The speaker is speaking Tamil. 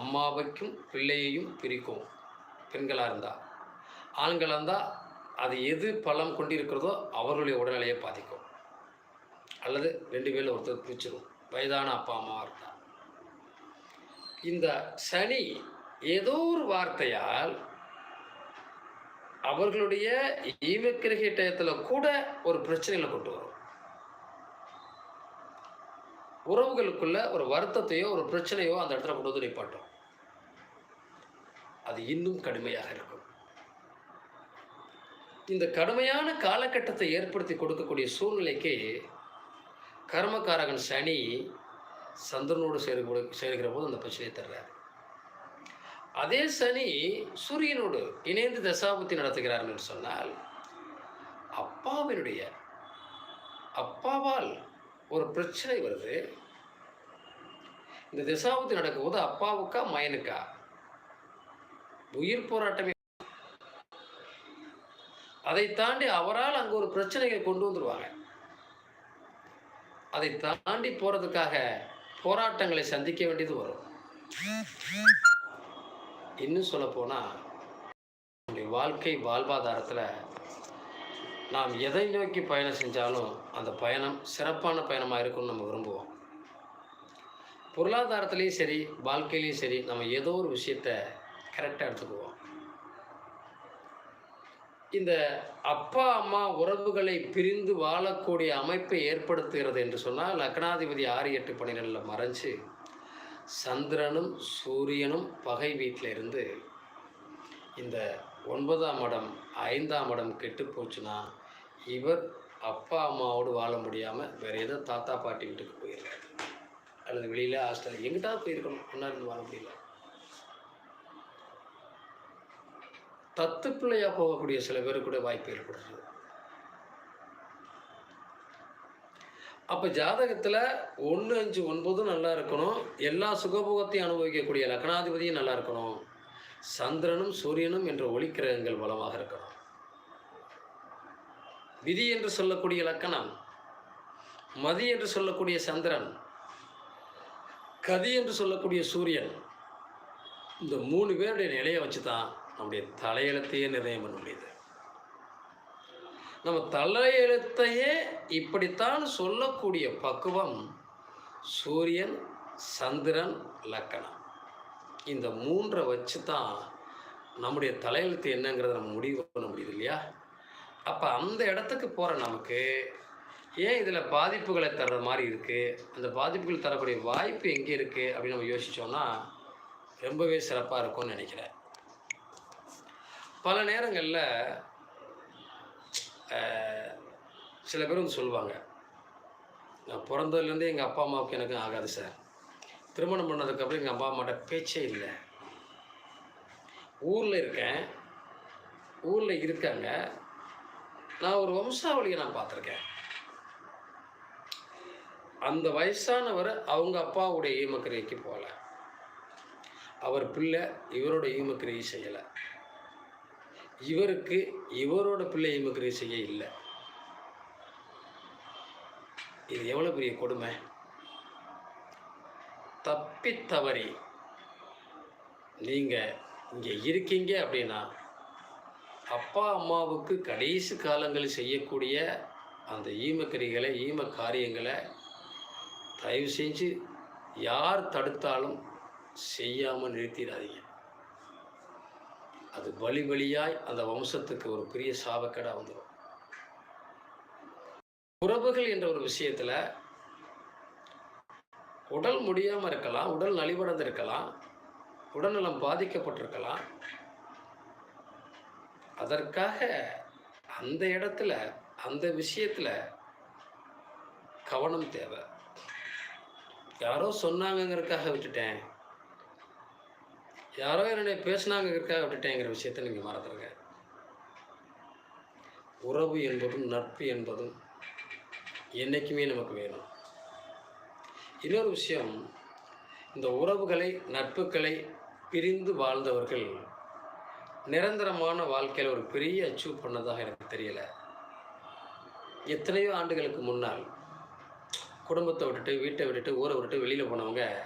அம்மாவைக்கும் பிள்ளையையும் பிரிக்கும். பெண்களாக இருந்தால் ஆண்களாக இருந்தால் அது எது பலம் கொண்டிருக்கிறதோ அவர்களுடைய உடல்நிலையை பாதிக்கும். அல்லது ரெண்டு பேரில் ஒருத்தர் பிரிச்சிடும் வயதான அப்பா அம்மாவாக இருந்தால் இந்த சனி ஏதோ ஒரு வார்த்தையால் அவர்களுடைய ஈமக்கிரகை டயத்தில் கூட ஒரு பிரச்சனைகளை கொண்டு வரும். உறவுகளுக்குள்ள ஒரு வருத்தத்தையோ ஒரு பிரச்சனையோ அந்த இடத்துல கொண்டு வந்து நிப்பாட்டும். அது இன்னும் கடுமையாக இருக்கும். இந்த கடுமையான காலகட்டத்தை ஏற்படுத்தி கொடுக்கக்கூடிய சூழ்நிலைக்கு கர்மகாரகன் சனி சந்திரனோடு சேரு சேருகிற போது அந்த பிரச்சனையை தர்றார். அதே சனி சூரியனோடு இணைந்து தசாபுத்தி நடத்துகிறார் என்று சொன்னால் அப்பாவினுடைய அப்பாவால் ஒரு பிரச்சனை வருது. இந்த திசாபுத்தி நடக்கும்போது அப்பாவுக்கா மயனுக்கா? உயிர் போராட்டமே. அதை தாண்டி அவரால் அங்கே ஒரு பிரச்சனையை கொண்டு வந்துடுவாங்க அதை தாண்டி போறதுக்காக போராட்டங்களை சந்திக்க வேண்டியது வரும். இன்னும் சொல்ல போனால் வாழ்க்கை வாழ்வாதாரத்தில் நாம் எதை நோக்கி பயணம் செஞ்சாலும் அந்த பயணம் சிறப்பான பயணமாக இருக்கும்னு நம்ம விரும்புவோம். பொருளாதாரத்துலேயும் சரி வாழ்க்கையிலையும் சரி நம்ம ஏதோ ஒரு விஷயத்தை கரெக்டாக எடுத்துக்குவோம். இந்த அப்பா அம்மா உறவுகளை பிரிந்து வாழக்கூடிய அமைப்பை ஏற்படுத்துகிறது என்று சொன்னால் லக்னாதிபதி ஆறு எட்டு பன்னிரெண்டில் மறைஞ்சு சந்திரனும் சூரியனும் பகை வீட்டில் இருந்து இந்த ஒன்பதாம் இடம் ஐந்தாம் இடம் கெட்டு போச்சுன்னா இவர் அப்பா அம்மாவோடு வாழ முடியாமல் வேறு ஏதோ தாத்தா பாட்டி வீட்டுக்கு போயிருக்காரு. அல்லது வெளியில் ஹாஸ்டல் எங்கிட்டாவது போயிருக்கணும். ஒன்றா இருந்து வாழ முடியல. தத்து பிள்ளையாக போகக்கூடிய சில பேருக்கு கூட வாய்ப்பு ஏற்படுறது அப்போ ஜாதகத்தில் ஒன்று அஞ்சு ஒன்பதும் நல்லா இருக்கணும். எல்லா சுகபோகத்தையும் அனுபவிக்கக்கூடிய லக்னாதிபதியும் நல்லா இருக்கணும். சந்திரனும் சூரியனும் என்ற ஒளிக்கிரகங்கள் பலமாக இருக்கணும் விதி என்று சொல்லக்கூடிய லக்கணம் மதி என்று சொல்லக்கூடிய சந்திரன் கதி என்று சொல்லக்கூடிய சூரியன் இந்த மூணு பேருடைய நிலையை வச்சு தான் நம்முடைய தலையெழுத்தையே நிர்ணயம் பண்ண முடியுது. நம்ம தலையெழுத்தையே இப்படித்தான் சொல்லக்கூடிய பக்குவம் சூரியன் சந்திரன் லக்கணம். இந்த மூன்றை வச்சு தான் நம்முடைய தலையெழுத்து என்னங்கிறத நம்ம முடிவு பண்ண முடியுது இல்லையா? அப்போ அந்த இடத்துக்கு போகிற நமக்கு ஏன் இதில் பாதிப்புகளை தர்ற மாதிரி இருக்குது அந்த பாதிப்புகள் தரக்கூடிய வாய்ப்பு எங்கே இருக்குது அப்படின்னு நம்ம யோசித்தோம்னா ரொம்பவே சிறப்பாக இருக்கும்னு நினைக்கிறேன். பல நேரங்களில் சில பேர் வந்து சொல்லுவாங்க நான் பிறந்ததுலேருந்தே எங்கள் அப்பா அம்மாவுக்கு எனக்கும் ஆகாது சார். திருமணம் பண்ணதுக்கப்புறம் எங்கள் அப்பா அம்மாட்ட பேச்சே இல்லை. ஊரில் இருக்கேன். ஊரில் இருக்காங்க. நான் ஒரு வம்சாவளியை நான் பார்த்துருக்கேன். அந்த வயசானவர் அவங்க அப்பாவுடைய ஈமக்கிரைக்கு போகல. அவர் பிள்ளை இவரோட ஈமக்கிரியை செய்யலை. இவருக்கு இவரோட பிள்ளை ஈமக்கிரியை செய்ய இல்லை. இது எவ்வளோ பெரிய கொடுமை? தப்பி தவறி நீங்கள் இங்கே இருக்கீங்க அப்படின்னா அப்பா அம்மாவுக்கு கடைசி காலங்களில் செய்யக்கூடிய அந்த ஈமக்கிரிகளை ஈம காரியங்களை தயவு செஞ்சு யார் தடுத்தாலும் செய்யாமல் நிறுத்திடாதீங்க. அது வழி வழியாய் அந்த வம்சத்துக்கு ஒரு பெரிய சாபக்கேடாக வந்துடும் உறவுகள் என்ற ஒரு விஷயத்தில் உடல் முடியாமல் இருக்கலாம் உடல் நலிவடைந்து இருக்கலாம் உடல்நலம் பாதிக்கப்பட்டிருக்கலாம். அதற்காக அந்த இடத்துல அந்த விஷயத்தில் கவனம் தேவை. யாரோ சொன்னாங்கங்கிறதுக்காக விட்டுட்டேன். யாரோ என்னுடைய பேசினாங்கிறதுக்காக விட்டுட்டேங்கிற விஷயத்தை நீங்கள் மறந்துடுங்க உறவு என்பதும் நட்பு என்பதும் என்றைக்குமே நமக்கு வேணும். இன்னொரு விஷயம் இந்த உறவுகளை நட்புகளை பிரிந்து வாழ்ந்தவர்கள் நிரந்தரமான வாழ்க்கையில் ஒரு பெரிய அச்சீவ் பண்ணதாக எனக்கு தெரியலை. எத்தனையோ ஆண்டுகளுக்கு முன்னால் குடும்பத்தை விட்டுட்டு வீட்டை விட்டுட்டு ஊரை விட்டுட்டு வெளியில் போனவங்க